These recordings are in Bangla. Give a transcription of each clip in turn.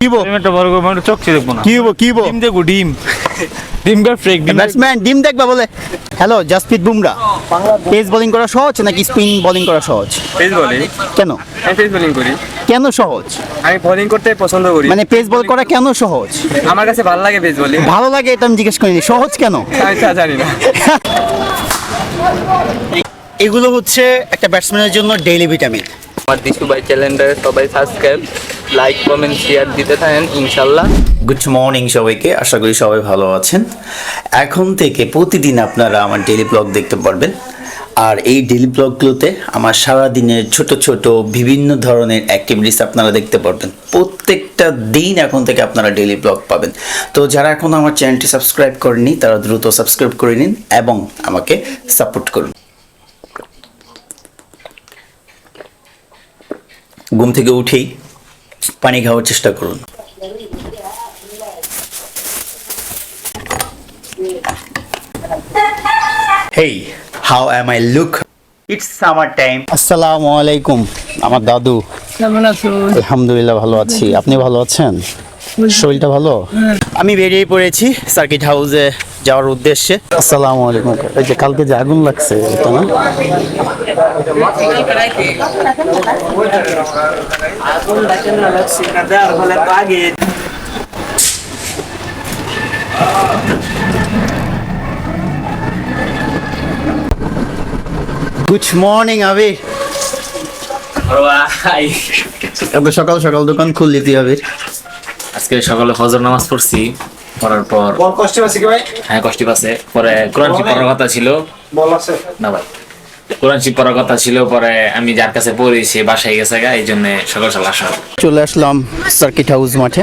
কি বো ডিম একটা বড় একটা চকচে দেখব না। ডিম ডিম। ফ্রেক ডিম ব্যাটসম্যান ডিম দেখবা বলে। Hello Jasprit Bumrah pace bowling করা সহজ নাকি স্পিন বোলিং করা সহজ? পেস বলিং কেন? আমি পেস বোলিং করি। কেন সহজ? আমি বোলিং করতে পছন্দ করি। মানে পেস বল করা কেন সহজ? আমার কাছে ভালো লাগে পেস বোলিং ভালো লাগে এটা আমি জিজ্ঞেস করিনি। সহজ কেন? আমি জানি না। এগুলো হচ্ছে একটা ব্যাটসম্যানের জন্য ডেইলি ভিটামিন আমার দিশু ভাই চ্যানেলটাকে সবাই সাবস্ক্রাইব লাইক কমেন্ট শেয়ার দিতে থাকেন, ইনশাল্লাহ। গুড মর্নিং সবাইকে, আশা করি সবাই ভালো আছেন। এখন থেকে প্রতিদিন আপনারা আমার ডেলি ব্লগ দেখতে পারবেন। আর এই ডেলি ব্লগগুলোতে আমার সারা দিনের ছোট ছোট বিভিন্ন ধরনের অ্যাক্টিভিটিস আপনারা দেখতে পারবেন। প্রত্যেকটা দিন এখন থেকে আপনারা ডেলি ব্লগ পাবেন। তো যারা এখন আমার চ্যানেলটি সাবস্ক্রাইব করেনি তারা দ্রুত সাবস্ক্রাইব করে নিন এবং আমাকে সাপোর্ট করুন। ঘুম থেকে উঠেই পানি খাওয়ার চেষ্টা করুন। Hey, how am I? Look? It's summer time. আসসালামু আলাইকুম আমার দাদু। কেমন আছো? আলহামদুলিল্লাহ ভালো আছি। আপনি ভালো আছেন? শরীরটা ভালো? আমি বেরিয়ে পড়েছি সার্কিট হাউসে। যাওয়ার উদ্দেশ্যে। আসসালামু আলাইকুম। এই যে কালকে যে আগুন লাগছে এটা না? গুড মর্নিং আবির এত সকাল সকাল দোকান খুললি তুই আবির আজকে সকালে ফজর নামাজ পড়ছি। পড়ার পর কষ্ট আছে কি ভাই? হ্যাঁ কষ্টি পাশে পরে কোরআন শিব পড়ার কথা ছিল। বল আছে। না ভাই। কোরআন শিব পড়ার কথা ছিল পরে আমি যার কাছে পড়ি সে বাসায় গেছে গা এই জন্য সকাল সকাল আসা। চলে আসলাম সার্কিট হাউস মাঠে।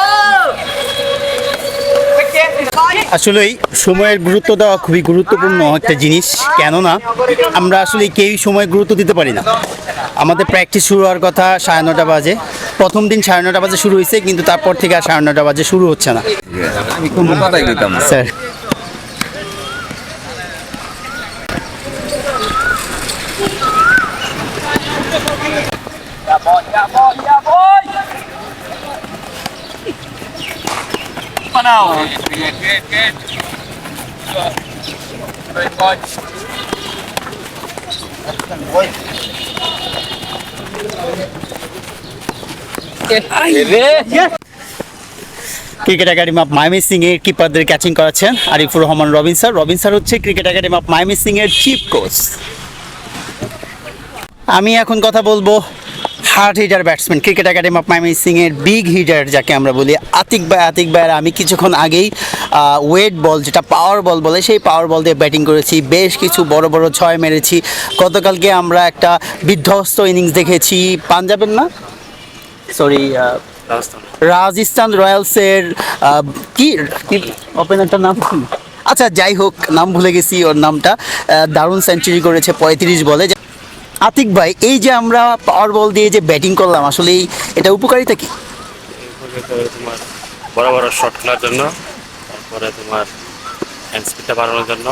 আসলেই সময়ের গুরুত্ব দেওয়া খুবই গুরুত্বপূর্ণ একটা জিনিস কেননা আমরা আসলে কেউই সময় গুরুত্ব দিতে পারি না। আমাদের প্র্যাকটিস শুরু হওয়ার কথা সাড়ে নটা বাজে। প্রথম দিন সাড়ে নটা বাজে শুরু হয়েছে কিন্তু তারপর থেকে আর সাড়ে নটা বাজে শুরু হচ্ছে না। Sir. Cricket academy of Mymensingh এর কিপারদের ক্যাচিং করাচ্ছেন আরিফুর রহমান রবিন স্যার। রবিন স্যার হচ্ছে cricket academy of Mymensingh এর চিফ কোচ আমি এখন কথা বলব hard hitter batsman cricket academy of Mymensingh এর বিগ হিটার যাকে আমরা বলি আতিক ভাই। আতিক ভাইয়ের আমি কিছুক্ষণ আগেই ওয়েট বল যেটা পাওয়ার বল বলে সেই পাওয়ার বল দিয়ে ব্যাটিং করেছি। বেশ কিছু বড় বড় ছয় মেরেছি। গতকালকে আমরা একটা বিধ্বস্ত ইনিংস দেখেছি। পাঞ্জাবের না? সরি রাজস্থান। রয়্যালসের কি ওপেনারটার নাম? আচ্ছা যাই হোক নাম ভুলে গেছি ওর নামটা। দারুণ সেঞ্চুরি করেছে পঁয়ত্রিশ বলে। আতিক ভাই এই যে আমরা পাওয়ার বল দিয়ে যে ব্যাটিং করলাম আসলে এটা উপকারিতা কি? তোমার বড় বড় শট খেলার জন্য তারপরে তোমার হ্যান্ড স্পিডটা বাড়ানোর জন্য।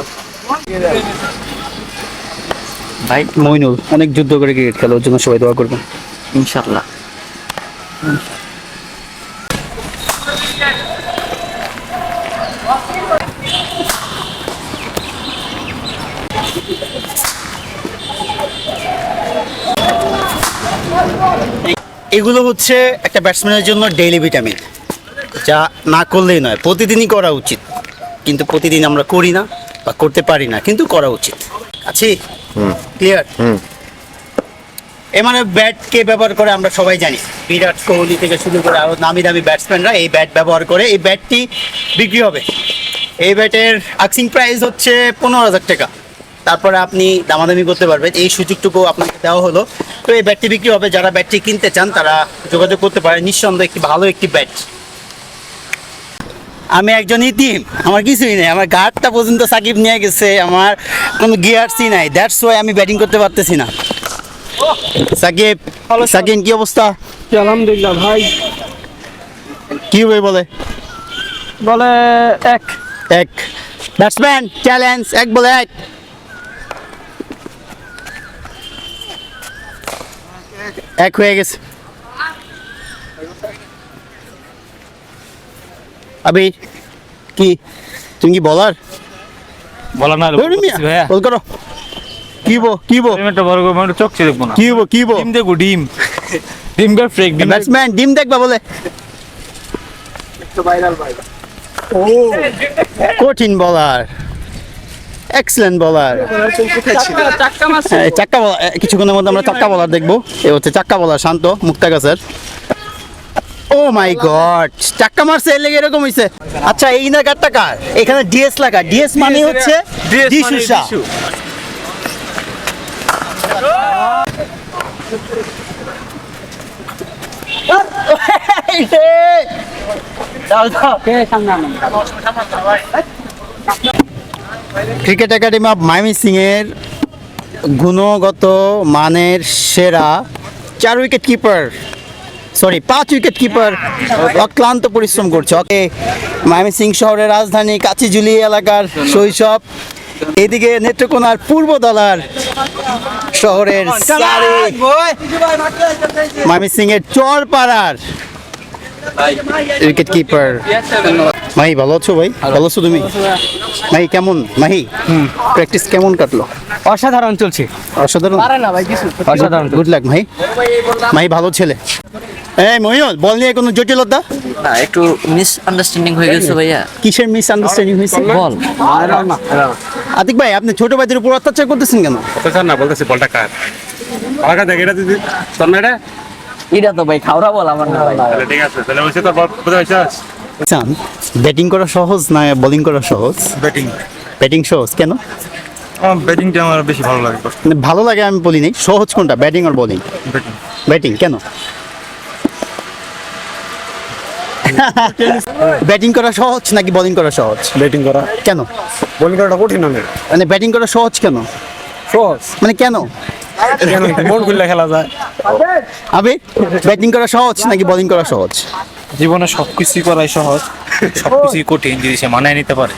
ভাই মইনুল অনেক যুদ্ধ করে ক্রিকেট খেলার ওর জন্য সবাই দোয়া করবেন। ইনশাল্লাহ এগুলো হচ্ছে একটা ব্যাটসম্যানের জন্য ডেইলি ভিটামিন যা না করলেই নয় প্রতিদিনই করা উচিত। কিন্তু প্রতিদিন আমরা করি না বা করতে পারি না কিন্তু করা উচিত। আছি? ক্লিয়ার এ মানে ব্যাট কে ব্যবহার করে আমরা সবাই জানি। বিরাট কোহলি থেকে শুরু করে আরও নামি দামি ব্যাটসম্যানরা এই ব্যাট ব্যবহার করে এই ব্যাটটি বিক্রি হবে। এই ব্যাটের আক্সিং প্রাইস হচ্ছে পনেরো হাজার টাকা। তারপরে আপনি দামাদামি করতে পারবেন। এই সুযোগটুকু আপনাকে দেওয়া হলো। তো এই ব্যাটটি বিক্রি হবে যারা ব্যাটটি কিনতে চান তারা যোগাযোগ করতে পারেন। নিঃসন্দেহে একটি ভালো একটি ব্যাট আমি একজন ইতিম আমার কিছুই নেই। আমার গার্ডটা পর্যন্ত সাকিব নিয়ে গেছে আমার কোনো গিয়ারসই নাই। দ্যাটস ওয়াই আমি ব্যাটিং করতে পারতেছি না। সাকিব সাকিব কি অবস্থা? আলহামদুলিল্লাহ ভাই। কি হবে বলে? বলে এক। এক। ব্যাটসম্যান চ্যালেঞ্জ এক বলে এক। এক হয়ে গেছে। আবি কি? তুমি কি বলার? বলা না বল করো। কি বো কি বো? আমি একটা বড় করে চোখ চেয়ে দেখব না। কি বো কি বো? ডিম দেখো ডিম। ডিম গার ফ্রেক ডিম ব্যাটসম্যান ডিম দেখবা বলে। ভাইরাল ভাই ও কঠিন বলার। এক্সেলেন্ট বলার চাক্কা বলার কিছুক্ষণের মধ্যে আমরা চাক্কা বলার দেখব। এ হচ্ছে চাক্কা বলার শান্ত মুক্তা গাছের। ও মাই গড চাক্কা মারছে এর লেগে এরকম হইছে। আচ্ছা এই না গাড়টা কার? এখানে ডিএস লাগা ডিএস মানে হচ্ছে D'Souza cricket academy of Mymensingh এর গুণগত মানের সেরা চার উইকেট কিপার সরি পাঁচ উইকেট কিপার অক্লান্ত পরিশ্রম করছে। ওকে মাইমি সিং শহরের রাজধানী কাচিজুলি এলাকার শৈশব। এদিকে নেত্রকোনার পূর্ব দলার শহরের মাইমি সিং এর চরপাড়ার উইকেট কিপার মাহি ভালো আছো ভাই? ভালো। আছো তুমি? মাহি কেমন? মাহি প্র্যাকটিস কেমন কাটলো? অসাধারণ চলছে। অসাধারণ? অসাধারণ। Good luck Mahi. মাহি ভালো ছেলে। এই মহিউল বল নিয়ে কোনো জটিলতা? না একটু মিস আন্ডারস্ট্যান্ডিং হয়ে গেছে ভাইয়া। কিসের মিস আন্ডারস্ট্যান্ডিং হয়েছে? বল। আতিক ভাই আপনি ছোট ভাইদের উপর অত্যাচার করতেছেন কেন? স্যার না বলতেছি বলটা কার? আমাকে দেখ এটা দিদি তোর না এটা এটা তো ভাই খাওয়া বল আমার না ভাই। ঠিক আছে তাহলে বলছি তোর বল বুঝতে চান? ব্যাটিং করা সহজ না বোলিং করা সহজ? ব্যাটিং। ব্যাটিং সহজ কেন? আমার ব্যাটিংটা আমার বেশি ভালো লাগে মানে ভালো লাগে আমি বলি নাই সহজ কোনটা ব্যাটিং আর বোলিং? ব্যাটিং। ব্যাটিং কেন? ব্যাটিং করা সহজ নাকি বোলিং করা সহজ? ব্যাটিং করা। কেন? বোলিং করাটা কঠিন অনেক মানে ব্যাটিং করা সহজ কেন? সহজ। মানে কেন? কেন? মন খুললে খেলা যায়। আবে ব্যাটিং করা সহজ নাকি বোলিং করা সহজ? জীবনে সবকিছুই করাই সহজ সবকিছুই কঠিন যদি সে মানায় নিতে পারে।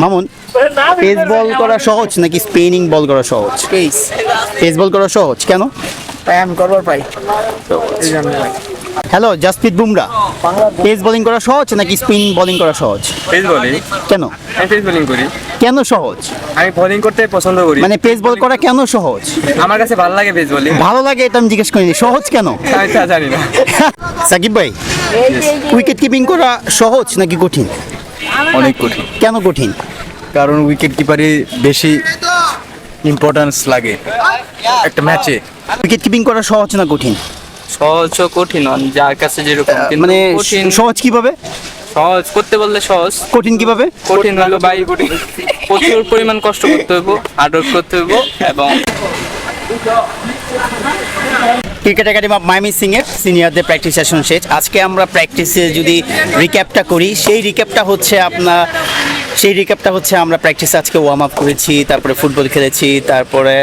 মামুন পেস বল করা সহজ নাকি স্পিনিং বল করা সহজ? পেস পেস বল করা সহজ কেন? ব্যায়াম করবার পাই। Hello Jasprit Bumrah pace bowling করা সহজ নাকি স্পিন বোলিং করা সহজ? পেস বলি কেন? আমি পেস বোলিং করি। কেন সহজ? আমি বোলিং করতে পছন্দ করি। মানে পেস বল করা কেন সহজ? আমার কাছে ভালো লাগে পেস বোলিং ভালো লাগে এটা আমি জিজ্ঞেস করিনি। সহজ কেন? আমি তা জানি না। সাকিব ভাই উইকেট কিপিং করা সহজ নাকি কঠিন? অনেক কঠিন। কেন কঠিন? কারণ উইকেট কিপারে বেশি ইম্পর্টেন্স লাগে একটা ম্যাচে উইকেট কিপিং করা সহজ না কঠিন? সহজ ও কঠিন যার কাছে যেরকম কিন্তু মানে কঠিন সহজ কীভাবে? সহজ করতে বললে সহজ। কঠিন কীভাবে? কঠিন হলো বাই প্রচুর পরিমাণ কষ্ট করতে হইব হার্ড করতে হইব এবং cricket academy of Mymensingh এর সিনিয়রদের প্র্যাকটিস সেশন শেষ। আজকে আমরা প্র্যাকটিসে যদি রিক্যাপটা করি সেই রিক্যাপটা হচ্ছে আপনার সেই রিক্যাপটা হচ্ছে আমরা প্র্যাকটিসে আজকে ওয়ার্ম আপ করেছি, তারপরে ফুটবল খেলেছি, তারপরে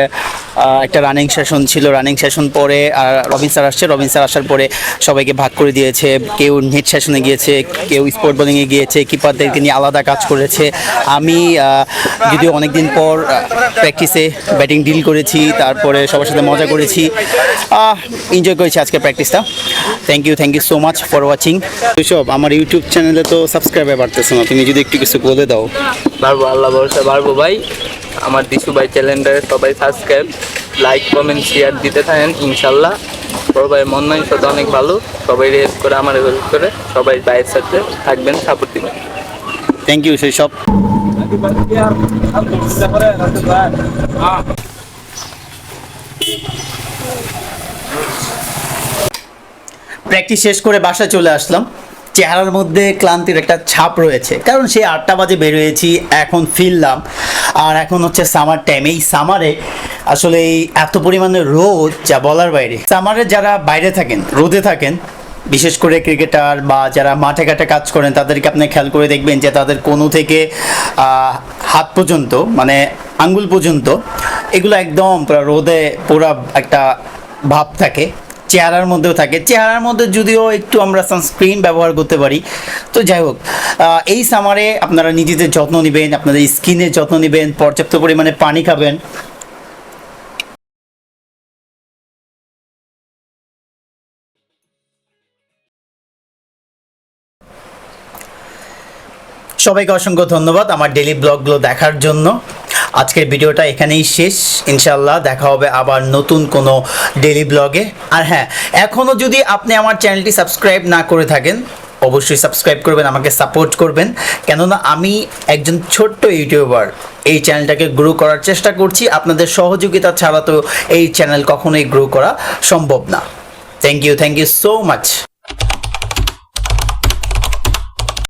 একটা রানিং সেশন ছিল। রানিং সেশন পরে, আর রবিন স্যার আসছে। রবিন স্যার আসার পরে সবাইকে ভাগ করে দিয়েছে। কেউ নেট সেশনে গিয়েছে, কেউ স্পোর্ট বোলিংয়ে গিয়েছে কিপারদেরকে নিয়ে আলাদা কাজ করেছে। আমি যদিও অনেকদিন পর প্র্যাকটিসে ব্যাটিং ডিল করেছি, তারপরে সবার সাথে মজা করেছি। এনজয় করেছি আজকে প্র্যাকটিসটা thank you thank you so much for watching সব আমার ইউটিউব চ্যানেলে তো সাবস্ক্রাইবার বাড়তেছে না। তুমি যদি একটু কিছু বলে দাও। পারব আল্লাহ ভরসা পারব ভাই। আমার দিশু ভাই ক্যালেন্ডারে সবাই সাবস্ক্রাইব লাইক কমেন্ট শেয়ার দিতে থাকেন, ইনশাল্লাহ। বড় ভাই, মন মানসিকতা অনেক ভালো। সবাই হেল্প করে, আমার হেল্প করে। সবাই ভাইয়ের সাথে থাকবেন সাপোর্ট দিবেন। থ্যাংক ইউ সেই সব। প্র্যাকটিস শেষ করে বাসায় চলে আসলাম। চেহারার মধ্যে ক্লান্তির একটা ছাপ রয়েছে। কারণ সেই আটটা বাজে বের হয়েছি এখন ফিরলাম। আর এখন হচ্ছে সামার টাইম এই সামারে আসলে এই এত পরিমাণে রোদ, যা বলার বাইরে। সামারে যারা বাইরে থাকেন, রোদে থাকেন, বিশেষ করে ক্রিকেটার বা যারা মাঠে ঘাটে কাজ করেন, তাদেরকে আপনি খেয়াল করে দেখবেন যে তাদের কোনো থেকে হাত পর্যন্ত মানে আঙ্গুল পর্যন্ত, এগুলো একদম রোদে পুরো একটা ভাব থাকে। চেহারার মধ্যেও থাকে। চেহারার মধ্যে যদিও একটু আমরা সানস্ক্রিন ব্যবহার করতে পারি। তো যাই হোক এই সামারে আপনারা নিজেদের যত্ন নেবেন, আপনাদের স্কিনের যত্ন নেবেন, পর্যাপ্ত পরিমাণে পানি খাবেন। সবাইকে অসংখ্য ধন্যবাদ আমার ডেলি ব্লগগুলো দেখার জন্য। আজকের ভিডিওটা এখানেই শেষ। ইনশাল্লাহ দেখা হবে আবার নতুন কোনো ডেলি ব্লগে আর হ্যাঁ এখনও যদি আপনি আমার চ্যানেলটি সাবস্ক্রাইব না করে থাকেন, অবশ্যই সাবস্ক্রাইব করবেন, আমাকে সাপোর্ট করবেন। কেননা আমি একজন ছোট্ট ইউটিউবার। এই চ্যানেলটাকে গ্রো করার চেষ্টা করছি। আপনাদের সহযোগিতা ছাড়া তো এই চ্যানেল কখনোই গ্রো করা সম্ভব না। Thank you thank you so much